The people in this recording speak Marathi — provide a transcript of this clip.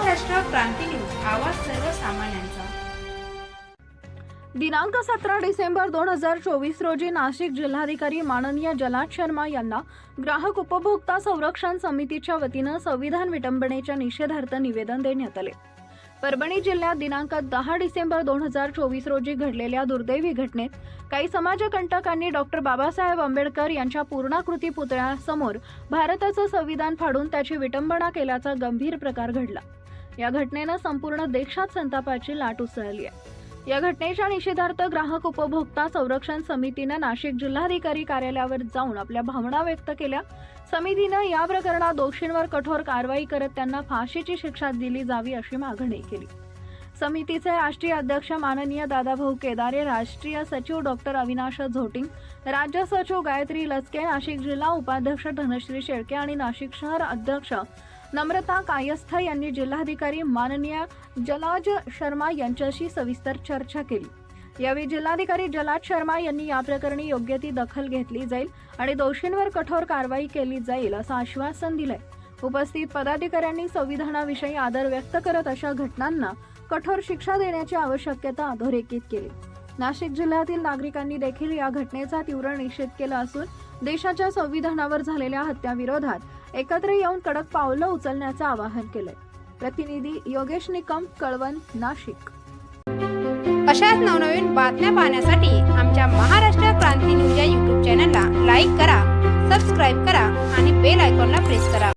महाराष्ट्र क्रांती न्यूज आवाज सर्वसामान्यांचा. दिनांक सतरा डिसेंबर दोन हजार चोवीस रोजी नाशिक जिल्हाधिकारी माननीय जलाद शर्मा यांना ग्राहक उपभोक्ता संरक्षण समितीच्या वतीनं संविधान विटंबनेच्या निषेधार्थ निवेदन देण्यात आले. परभणी जिल्ह्यात दिनांक दहा डिसेंबर दोन हजार चोवीस रोजी घडलेल्या दुर्दैवी घटनेत काही समाजकंटकांनी डॉक्टर बाबासाहेब आंबेडकर यांच्या पूर्णाकृती पुतळ्यासमोर भारताचं संविधान फाडून त्याची विटंबना केल्याचा गंभीर प्रकार घडला. या घटनेनं संपूर्ण देशात संतापाची लाट उसळली आहे. या घटनेच्या निषेधार्थ ग्राहक उपभोक्ता संरक्षण समितीनं नाशिक जिल्हाधिकारी कार्यालयावर जाऊन आपल्या भावना व्यक्त केल्या. समितीनं या प्रकरणात दोषींवर कठोर कारवाई करत त्यांना फाशीची शिक्षा दिली जावी अशी मागणी केली. समितीचे राष्ट्रीय अध्यक्ष माननीय दादाभाऊ केदारे राष्ट्रीय सचिव डॉक्टर अविनाश झोटिंग राज्य सचिव गायत्री लसके नाशिक जिल्हा उपाध्यक्ष धनश्री शेळके आणि नाशिक शहर अध्यक्ष नम्रता कायस्थ यांनी जिल्हाधिकारी माननीय जलाज शर्मा यांच्याशी सविस्तर चर्चा केली. यावेळी जिल्हाधिकारी जलाज शर्मा यांनी या प्रकरणी योग्य ती दखल घेतली जाईल आणि दोषींवर कठोर कारवाई केली जाईल असं आश्वासन दिलंय. उपस्थित पदाधिकाऱ्यांनी संविधानाविषयी आदर व्यक्त करत अशा घटनांना कठोर शिक्षा देण्याची आवश्यकता अधोरेखित केली. नाशिक जिल्ह्यातील नागरिकांनी देखील या घटनेचा तीव्र निषेध केला असून देशाच्या संविधानावर झालेल्या हत्याविरोधात एकत्र येऊन कडक पावलं उचलण्याचं आवाहन केलंय. प्रतिनिधी योगेश निकम कळवण नाशिक. अशाच नवनवीन बातम्या पाहण्यासाठी आमच्या महाराष्ट्र क्रांती न्यूज या यूट्यूब चॅनलला लाईक करा सबस्क्राईब करा आणि बेल आयकॉनला प्रेस करा.